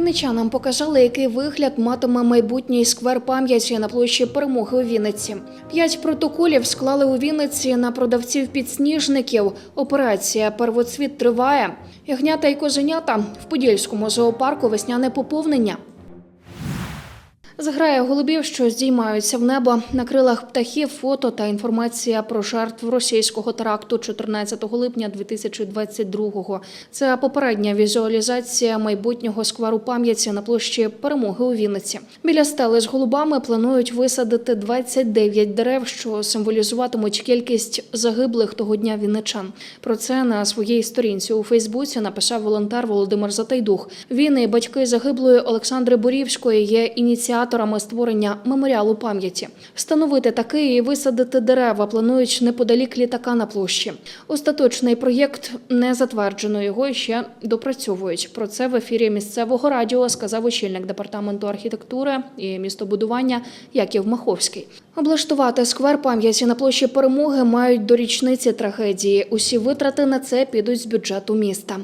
Вінничанам показали, який вигляд матиме майбутній сквер пам'яті на площі перемоги у Вінниці. П'ять протоколів склали у Вінниці на продавців підсніжників. Операція Первоцвіт триває. Ягнята і козенята в Подільському зоопарку весняне поповнення. Зграя голубів, що здіймаються в небо на крилах птахів, фото та інформація про жертв російського теракту 14 липня 2022-го. Це попередня візуалізація майбутнього скверу пам'яті на площі перемоги у Вінниці. Біля стели з голубами планують висадити 29 дерев, що символізуватимуть кількість загиблих того дня вінничан. Про це на своїй сторінці у Фейсбуці написав волонтер Володимир Затайдух. Він і батьки загиблої Олександри Борівської є ініціаторами створення меморіалу пам'яті. Встановити такий і висадити дерева планують неподалік літака на площі. Остаточний проєкт не затверджено. Його ще допрацьовують. Про це в ефірі місцевого радіо сказав очільник департаменту архітектури і містобудування Яків Маховський. Облаштувати сквер пам'яті на площі перемоги мають до річниці трагедії. Усі витрати на це підуть з бюджету міста.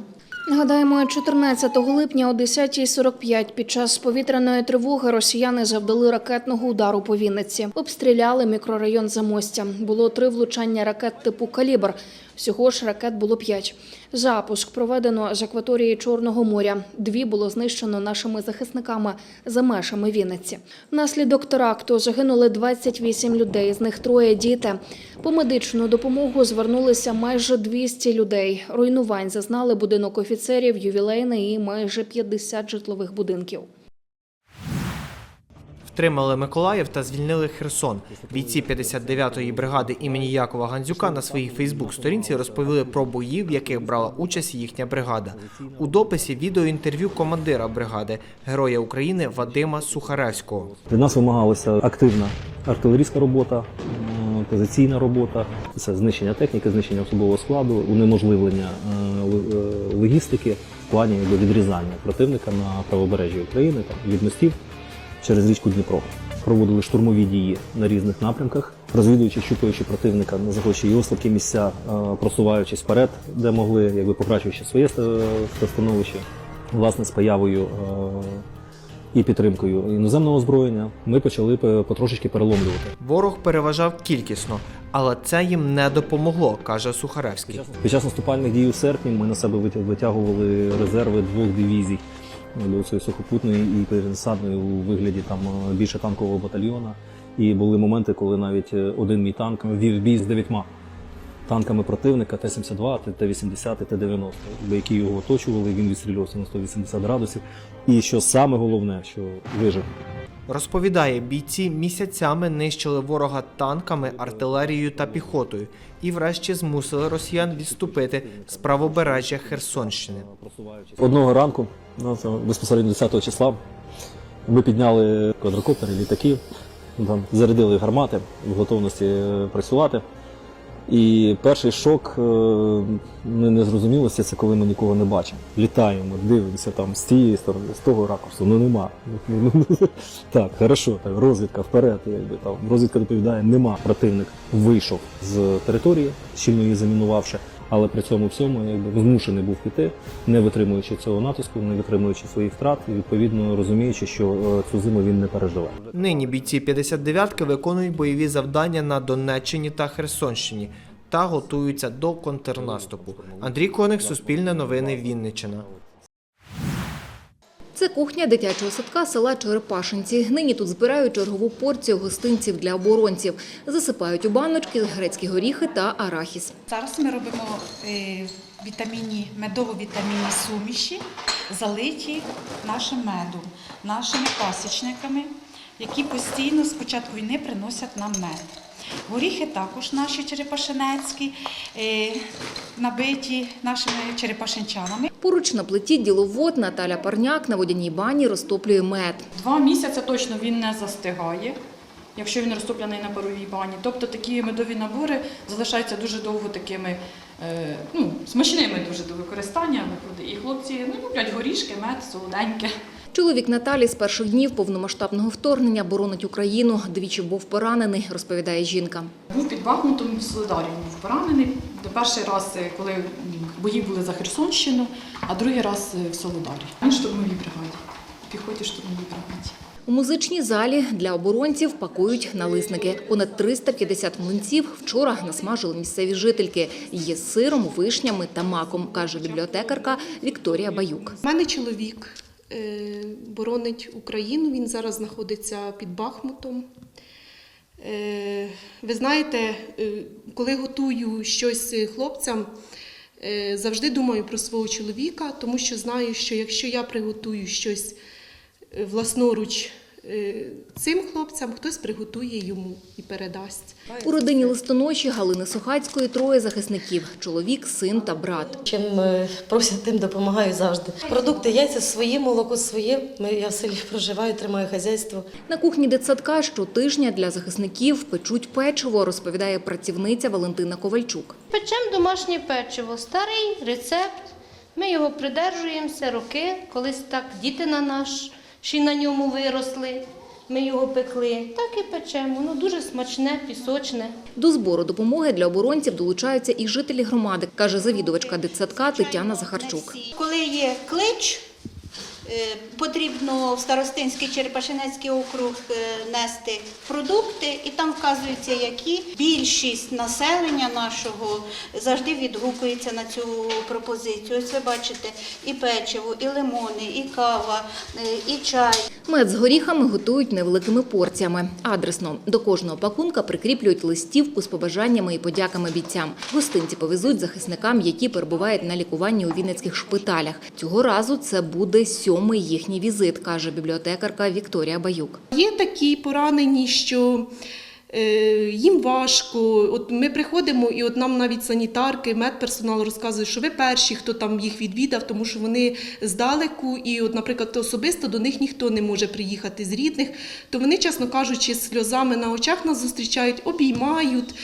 Нагадаємо, 14 липня о 10.45 під час повітряної тривоги росіяни завдали ракетного удару по Вінниці. Обстріляли мікрорайон Замостя. Було три влучання ракет типу «Калібр». Всього ж ракет було п'ять. Запуск проведено з акваторії Чорного моря. Дві було знищено нашими захисниками за межами Вінниці. Внаслідок теракту загинули 28 людей, з них троє діти. По медичну допомогу звернулися майже 200 людей. Руйнувань зазнали будинок офіцерів, ювілейний і майже 50 житлових будинків. Втримали Миколаїв та звільнили Херсон. Бійці 59-ї бригади імені Якова Гандзюка на своїй Фейсбук-сторінці розповіли про бої, в яких брала участь їхня бригада. У дописі відеоінтерв'ю командира бригади, героя України Вадима Сухаревського. Від нас вимагалася активна артилерійська робота, позиційна робота, це знищення техніки, знищення особового складу, унеможливлення е, е, логістики в плані відрізання противника на правобережжі України там, від мостів через річку Дніпро. Проводили штурмові дії на різних напрямках, розвідуючи, щупаючи противника, знаходячи його слабкі місця, е, просуваючись вперед, де могли, якби покращуючи своє ста- становище, власне, з появою е, і підтримкою іноземного озброєння ми почали потрошечки переломлювати. Ворог переважав кількісно, але це їм не допомогло, каже Сухаревський. Під час наступальних дій у серпні ми на себе витя- витягували резерви двох дивізій до цієї сухопутної і пересадної у вигляді там е, більше танкового батальйона. І були моменти, коли навіть е, один мій танк вів бій з дев'ятьма танками противника Т-72, Т-80, Т-90, які його оточували. Він відстрілювався на 180 градусів. І що саме головне, що вижив. Розповідає, бійці місяцями нищили ворога танками, артилерією та піхотою і врешті змусили росіян відступити з правобережжя Херсонщини. Одного ранку, ну, це безпосередньо 10 числа, ми підняли квадрокоптери, літаки, там, зарядили гармати в готовності е, працювати. І перший шок е, не, не це коли ми нікого не бачимо. Літаємо, дивимося там з цієї сторони, з того ракурсу, ну нема. Так, хорошо, так, розвідка вперед, якби там розвідка доповідає, нема. Противник вийшов з території, щільно її замінувавши, але при цьому всьому якби змушений був піти, не витримуючи цього натиску, не витримуючи своїх втрат, і відповідно розуміючи, що е, цю зиму він не переживе. Нині бійці 59-ки виконують бойові завдання на Донеччині та Херсонщині та готуються до контрнаступу. Андрій Коник, Суспільне новини, Вінниччина. Це кухня дитячого садка села Черепашинці. Нині тут збирають чергову порцію гостинців для оборонців. Засипають у баночки грецькі горіхи та арахіс. Зараз ми робимо е, вітамінні, медово-вітамінні суміші, залиті нашим медом, нашими пасічниками, які постійно з початку війни приносять нам мед. Горіхи також наші черепашинецькі, е, набиті нашими черепашинчанами. Поруч на плиті діловод Наталя Парняк на водяній бані розтоплює мед. Два місяці точно він не застигає, якщо він розтоплений на паровій бані. Тобто такі медові набори залишаються дуже довго такими е, ну, смачними дуже до використання. І хлопці ну, люблять горішки, мед, солоденьке. Чоловік Наталі з перших днів повномасштабного вторгнення боронить Україну. Двічі був поранений, розповідає жінка. Був під Бахмутом в Солидарі, був поранений. Перший раз, е, коли бої були за Херсонщину, а другий раз е, в Солидарі. Він в штурмовій бригаді. піхоті штурмовій бригаді. У музичній залі для оборонців пакують налисники. Понад 350 млинців вчора насмажили місцеві жительки. Є з сиром, вишнями та маком, каже бібліотекарка Вікторія Баюк. У мене чоловік боронить Україну. Він зараз знаходиться під Бахмутом. Е, ви знаєте, е, коли готую щось хлопцям, е, завжди думаю про свого чоловіка, тому що знаю, що якщо я приготую щось е, власноруч е, цим хлопцям, хтось приготує йому і передасть. У родині листоноші Галини Сухацької троє захисників – чоловік, син та брат. Чим е, просять, тим допомагаю завжди. Продукти, яйця свої, молоко своє. Я в селі проживаю, тримаю хазяйство. На кухні дитсадка щотижня для захисників печуть печиво, розповідає працівниця Валентина Ковальчук. Печемо домашнє печиво, старий рецепт. Ми його придержуємося роки. Колись так діти на наш, ще на ньому виросли. Ми його пекли. Так і печемо. Воно дуже смачне, пісочне. До збору допомоги для оборонців долучаються і жителі громади, каже завідувачка дитсадка Тетяна Захарчук. Коли є клич, потрібно в Старостинський Черепашинецький округ е, нести продукти, і там вказується, які більшість населення нашого завжди відгукується на цю пропозицію. Ось ви бачите і печиво, і лимони, і кава, е, і чай. Мед з горіхами готують невеликими порціями. Адресно до кожного пакунка прикріплюють листівку з побажаннями і подяками бійцям. Гостинці повезуть захисникам, які перебувають на лікуванні у вінницьких шпиталях. Цього разу це буде сьомий їхній візит, каже бібліотекарка Вікторія Баюк. Є такі поранені, що е, їм важко. От ми приходимо, і от нам навіть санітарки, медперсонал розказує, що ви перші, хто там їх відвідав, тому що вони здалеку, і, от, наприклад, особисто до них ніхто не може приїхати з рідних, то вони, чесно кажучи, сльозами на очах нас зустрічають, обіймають,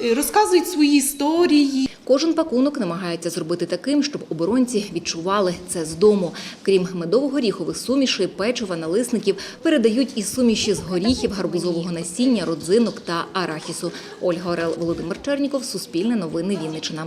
розказують свої історії. Кожен пакунок намагається зробити таким, щоб оборонці відчували це з дому. Крім медово-горіхових сумішей, печива, налисників передають і суміші з горіхів, гарбузового насіння, родзинок та арахісу. Ольга Орел, Володимир Черніков, Суспільне новини Вінниччина.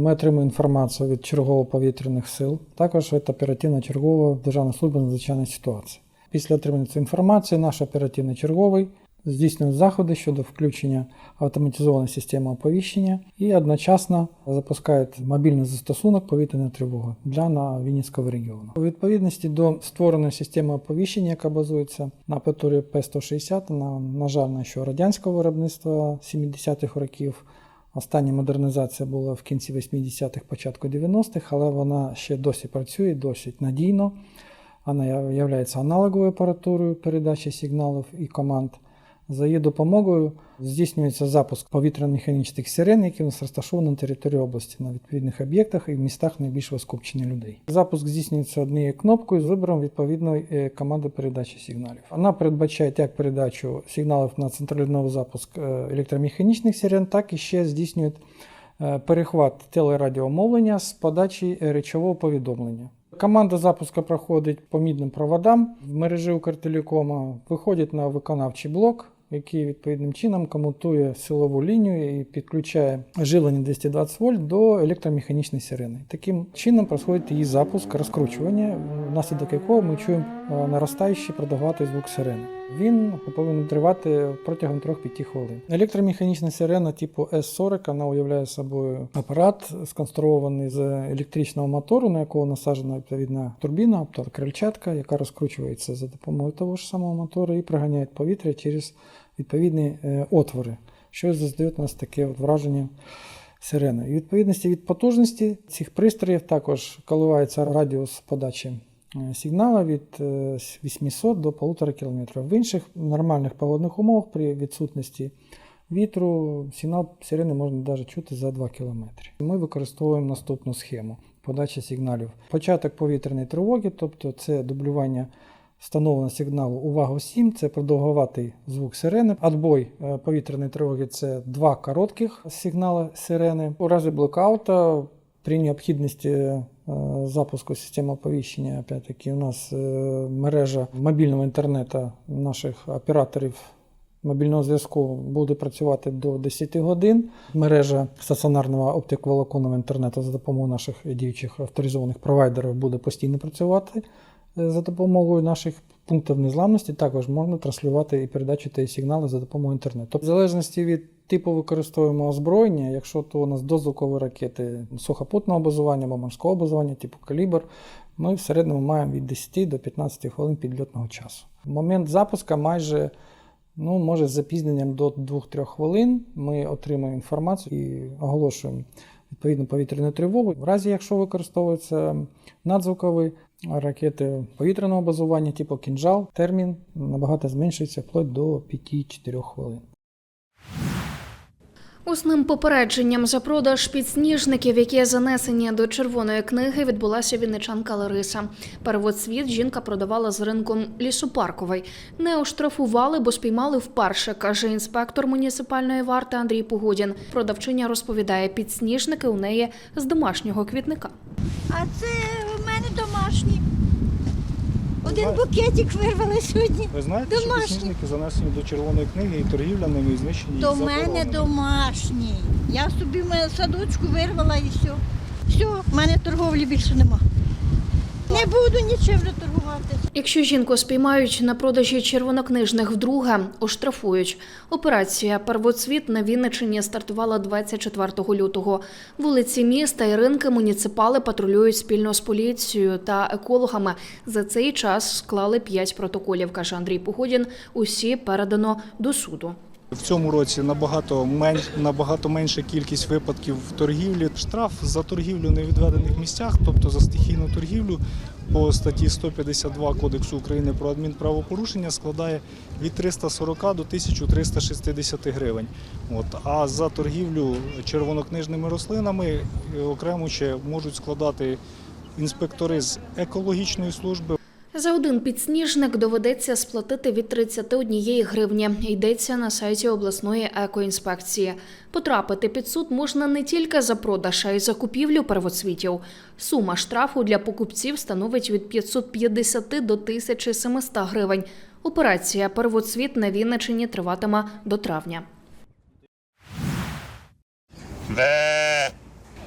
Ми отримуємо інформацію від чергово-повітряних сил, також від оперативно-чергової Державної служби надзвичайних ситуацій. Після отримання цієї інформації наш оперативно-черговий здійснює заходи щодо включення автоматизованої системи оповіщення і одночасно запускає мобільний застосунок повітряної тривоги для Вінницького регіону. У відповідності до створеної системи оповіщення, яка базується на Петорі П-160, на, на жаль, на що радянського виробництва 70-х років, Остання модернізація була в кінці 80-х, початку 90-х, але вона ще досі працює досить надійно. Вона є аналоговою апаратурою передачі сигналів і команд. За її допомогою здійснюється запуск повітряно-механічних сирен, які у нас розташовані на території області на відповідних об'єктах і в містах найбільшого скупчення людей. Запуск здійснюється однією кнопкою з вибором відповідної е, команди передачі сигналів. Вона передбачає як передачу сигналів на централізований запуск е, електромеханічних сирен, так і ще здійснює е, перехват телерадіомовлення з подачі речового повідомлення. Команда запуску проходить по мідним проводам в мережі Укртелекома, виходить на виконавчий блок, який відповідним чином комутує силову лінію і підключає живлення 220 вольт до електромеханічної сирени. Таким чином проходить її запуск, розкручування, внаслідок якого ми чуємо наростаючий продовгатий звук сирени. Він повинен тривати протягом 3-5 хвилин. Електромеханічна сирена типу S40 вона уявляє собою апарат, сконструований з електричного мотору, на якого насаджена відповідна турбіна, тобто крильчатка, яка розкручується за допомогою того ж самого мотору і приганяє повітря через відповідні е, отвори, що заздає у нас таке от враження сирени. І відповідності від потужності цих пристроїв також коливається радіус подачі е, сигналу від е, 800 до 1,5 км. В інших нормальних погодних умовах при відсутності вітру сигнал сирени можна навіть чути за 2 км. Ми використовуємо наступну схему подачі сигналів. Початок повітряної тривоги, тобто це дублювання встановлено сигналу увагу 7, це продовгуватий звук сирени. Отбой е, повітряної тривоги це два коротких сигнали сирени. У разі блокаута при необхідності е, запуску системи оповіщення, опять-таки, у нас е, мережа мобільного інтернету наших операторів мобільного зв'язку буде працювати до 10 годин. Мережа стаціонарного оптиковолоконного інтернету за допомогою наших діючих авторизованих провайдерів буде постійно працювати за допомогою наших пунктів незламності. Також можна транслювати і передачувати сигнали за допомогою інтернету. Тобто, в залежності від типу використовуємого озброєння, якщо то у нас дозвукові ракети сухопутного базування або морського базування, типу калібр, ми в середньому маємо від 10 до 15 хвилин підльотного часу. Момент запуску майже ну, може з запізненням до 2-3 хвилин ми отримуємо інформацію і оголошуємо відповідну повітряну тривогу. В разі, якщо використовуються надзвукові ракети повітряного базування, типу кінжал, термін набагато зменшується вплоть до 5-4 хвилин. Усним попередженням за продаж підсніжників, які занесені до червоної книги, відбулася вінничанка Лариса. Перевод світ жінка продавала з ринком лісопарковий. Не оштрафували, бо спіймали вперше, каже інспектор муніципальної варти Андрій Погодін. Продавчиня розповідає, підсніжники у неї з домашнього квітника. А це домашні. Один букетик вирвали сьогодні. Ви знаєте, що Домашні. підсніжники занесені до червоної книги і торгівля ними і знищені До мене домашні. Я собі в садочку вирвала і все. Все, в мене торговлі більше нема. Не буду нічим торгувати. Якщо жінку спіймають на продажі червонокнижних вдруге, оштрафують. Операція Первоцвіт на Вінниччині стартувала 24 лютого. Вулиці міста і ринки муніципали патрулюють спільно з поліцією та екологами. За цей час склали 5 протоколів, каже Андрій Погодін. Усі передано до суду. В цьому році набагато менш набагато менша кількість випадків в торгівлі. Штраф за торгівлю в невідведених місцях, тобто за стихійну торгівлю по статті 152 Кодексу України про адмінправопорушення складає від 340 до 1360 гривень. От а за торгівлю червонокнижними рослинами е, окремо ще можуть складати інспектори з екологічної служби. За один підсніжник доведеться сплатити від 31 гривні. Йдеться на сайті обласної екоінспекції. Потрапити під суд можна не тільки за продаж, а й за купівлю первоцвітів. Сума штрафу для покупців становить від 550 до 1700 гривень. Операція Первоцвіт на Вінниччині триватиме до травня.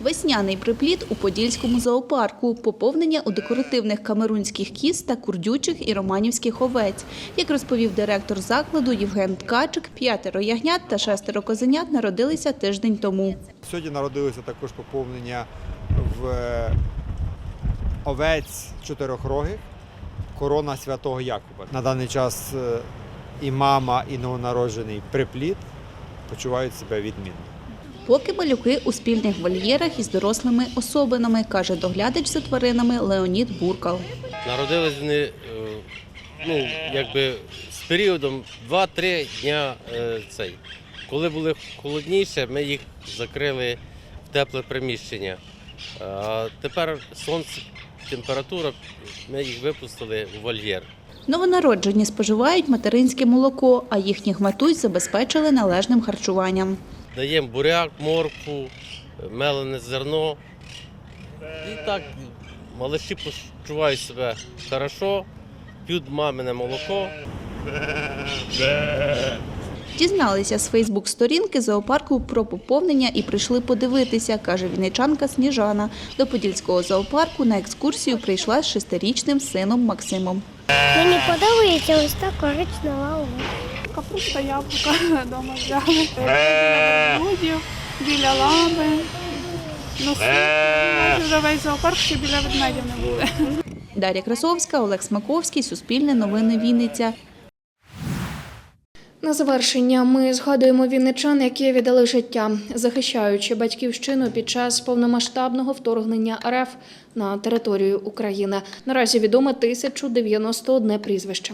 Весняний припліт у Подільському зоопарку, поповнення у декоративних камерунських кіз та курдючих і романівських овець. Як розповів директор закладу Євген Ткачик, п'ятеро ягнят та шестеро козенят народилися тиждень тому. Сьогодні народилося також поповнення в е, овець чотирьохрогих, корона святого Якуба. На даний час е, і мама, і новонароджений припліт почувають себе відмінно. Поки малюки у спільних вольєрах із дорослими особинами, каже доглядач за тваринами Леонід Буркал. Народились вони е, ну, якби з періодом 2-3 дня е, цей. Коли були холодніше, ми їх закрили в тепле приміщення. А тепер сонце, температура, ми їх випустили в вольєр. Новонароджені споживають материнське молоко, а їхніх матусь забезпечили належним харчуванням. Даємо буряк, моркву, мелене зерно. І так малиші почувають себе хорошо, п'ють мамине молоко. Дізналися з Фейсбук-сторінки зоопарку про поповнення і прийшли подивитися, каже вінничанка Сніжана. До Подільського зоопарку на екскурсію прийшла з шестирічним сином Максимом. Мені подобається ось та коричнева овечка. Капуста, яблука вдома взяли. Біля ведмедів, біля лами. Ну, майже вже весь зоопарк ще біля ведмедів не були. Дар'я Красовська, Олег Смаковський, Суспільне новини Вінниця. На завершення ми згадуємо вінничан, які віддали життя, захищаючи батьківщину під час повномасштабного вторгнення РФ на територію України. Наразі відомо 1091 прізвище.